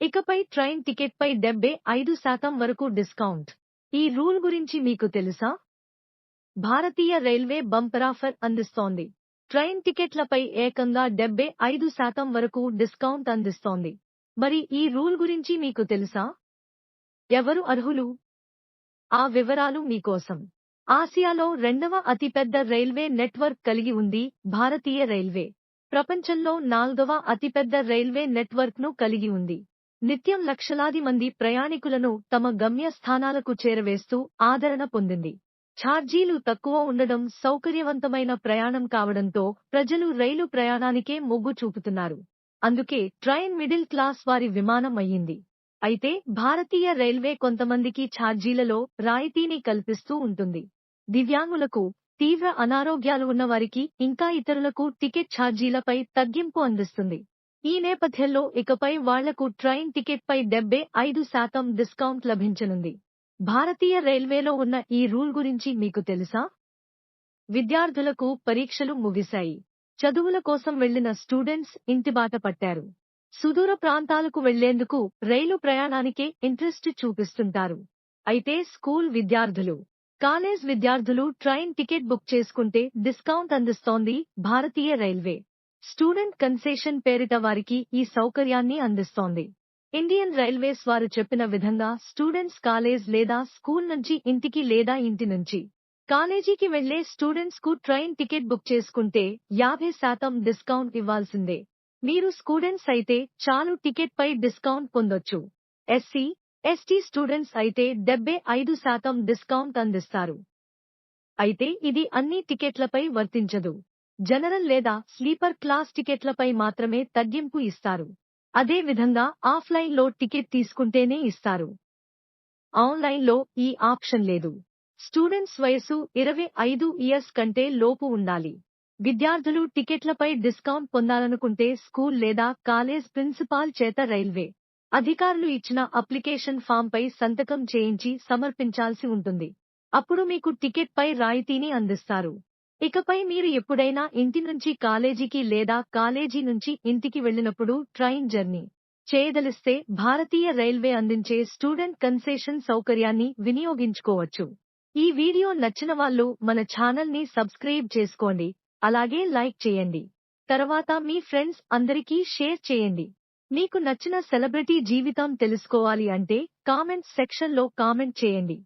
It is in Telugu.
ఇకపై ట్రైన్ టికెట్పై డెబ్బై ఐదు శాతం వరకు డిస్కౌంట్. ఈ రూల్ గురించి మీకు తెలుసా? భారతీయ రైల్వే బంపరాఫర్ అందిస్తోంది. ట్రైన్ టికెట్లపై ఏకంగా డెబ్బై ఐదు శాతం వరకు డిస్కౌంట్ అందిస్తోంది. మరి ఈ రూల్ గురించి మీకు తెలుసా? ఎవరు అర్హులు? ఆ వివరాలు మీకోసం. ఆసియాలో రెండవ అతిపెద్ద రైల్వే నెట్వర్క్ కలిగి ఉంది భారతీయ రైల్వే. ప్రపంచంలో నాల్గవ అతిపెద్ద రైల్వే నెట్వర్క్ను కలిగి ఉంది. నిత్యం లక్షలాది మంది ప్రయాణికులను తమ గమ్యస్థానాలకు చేరవేస్తూ ఆదరణ పొందింది. ఛార్జీలు తక్కువ ఉండడం సౌకర్యవంతమైన ప్రయాణం కావడంతో ప్రజలు రైలు ప్రయాణానికే మొగ్గు చూపుతున్నారు. అందుకే ట్రైన్ మిడిల్ క్లాస్ వారి విమానం అయ్యింది. అయితే భారతీయ రైల్వే కొంతమందికి ఛార్జీలలో రాయితీని కల్పిస్తూ ఉంటుంది. దివ్యాంగులకు తీవ్ర అనారోగ్యాలు ఉన్నవారికి ఇంకా ఇతరులకు టికెట్ ఛార్జీలపై తగ్గింపు అందిస్తుంది. ఈ నేపథ్యంలో ఇకపై వాళ్ళకు ట్రైన్ టికెట్పై డెబ్బై ఐదు శాతం డిస్కౌంట్ లభించనుంది. భారతీయ రైల్వేలో ఉన్న ఈ రూల్ గురించి మీకు తెలుసా? విద్యార్థులకు పరీక్షలు ముగిశాయి. చదువుల కోసం వెళ్ళిన స్టూడెంట్స్ ఇంటిబాట పట్టారు. సుదూర ప్రాంతాలకు వెళ్ళేందుకు రైలు ప్రయాణానికే ఇంట్రెస్ట్ చూపిస్తుంటారు. అయితే స్కూల్ విద్యార్థులు కాలేజ్ విద్యార్థులు ట్రైన్ టికెట్ బుక్ చేసుకుంటే డిస్కౌంట్ అందిస్తోంది భారతీయ రైల్వే. స్టూడెంట్ కన్సెషన్ పేరిట వారికి ఈ సౌకర్యాన్ని అందిస్తోంది. ఇండియన్ రైల్వేస్ వారు చెప్పిన విధంగా స్టూడెంట్స్ కాలేజ్ లేదా స్కూల్ నుంచి ఇంటికి లేదా ఇంటి నుంచి కాలేజీకి వెళ్ళే స్టూడెంట్స్కు ట్రైన్ టికెట్ బుక్ చేసుకుంటే యాభై శాతం డిస్కౌంట్ ఇవ్వాల్సిందే. మీరు స్టూడెంట్స్ అయితే చాలు టికెట్ పై డిస్కౌంట్ పొందొచ్చు. ఎస్సీ ఎస్టీ స్టూడెంట్స్ అయితే డెబ్బై ఐదు శాతం డిస్కౌంట్ అందిస్తారు. అయితే ఇది అన్ని టికెట్లపై వర్తించదు. జనరల్ లేదా స్లీపర్ క్లాస్ టికెట్లపై మాత్రమే తగ్గింపు ఇస్తారు. అదే విధంగా ఆఫ్లైన్లో టికెట్ తీసుకుంటేనే ఇస్తారు. ఆన్లైన్లో ఈ ఆప్షన్ లేదు. స్టూడెంట్స్ వయసు ఇరవై ఐదు ఇయర్స్ కంటే లోపు ఉండాలి. విద్యార్థులు టికెట్లపై డిస్కౌంట్ పొందాలనుకుంటే స్కూల్ లేదా కాలేజ్ ప్రిన్సిపాల్ చేత రైల్వే అధికారులు ఇచ్చిన అప్లికేషన్ ఫామ్పై సంతకం చేయించి సమర్పించాల్సి ఉంటుంది. అప్పుడు మీకు టికెట్ పై రాయితీని అందిస్తారు. ఇకపై మీరు ఎప్పుడైనా ఇంటి నుంచి కాలేజీకి లేదా కాలేజీ నుంచి ఇంటికి వెళ్ళినప్పుడు ట్రైన్ జర్నీ చేయదలిస్తే భారతీయ రైల్వే అందించే స్టూడెంట్ కన్సెషన్ సౌకర్యాన్ని వినియోగించుకోవచ్చు. ఈ వీడియో నచ్చిన వాళ్ళు మన ఛానల్ని సబ్స్క్రైబ్ చేసుకోండి అలాగే లైక్ చేయండి. తర్వాత మీ ఫ్రెండ్స్ అందరికీ షేర్ చేయండి. మీకు నచ్చిన సెలబ్రిటీ జీవితం తెలుసుకోవాలి అంటే కామెంట్ సెక్షన్లో కామెంట్ చేయండి.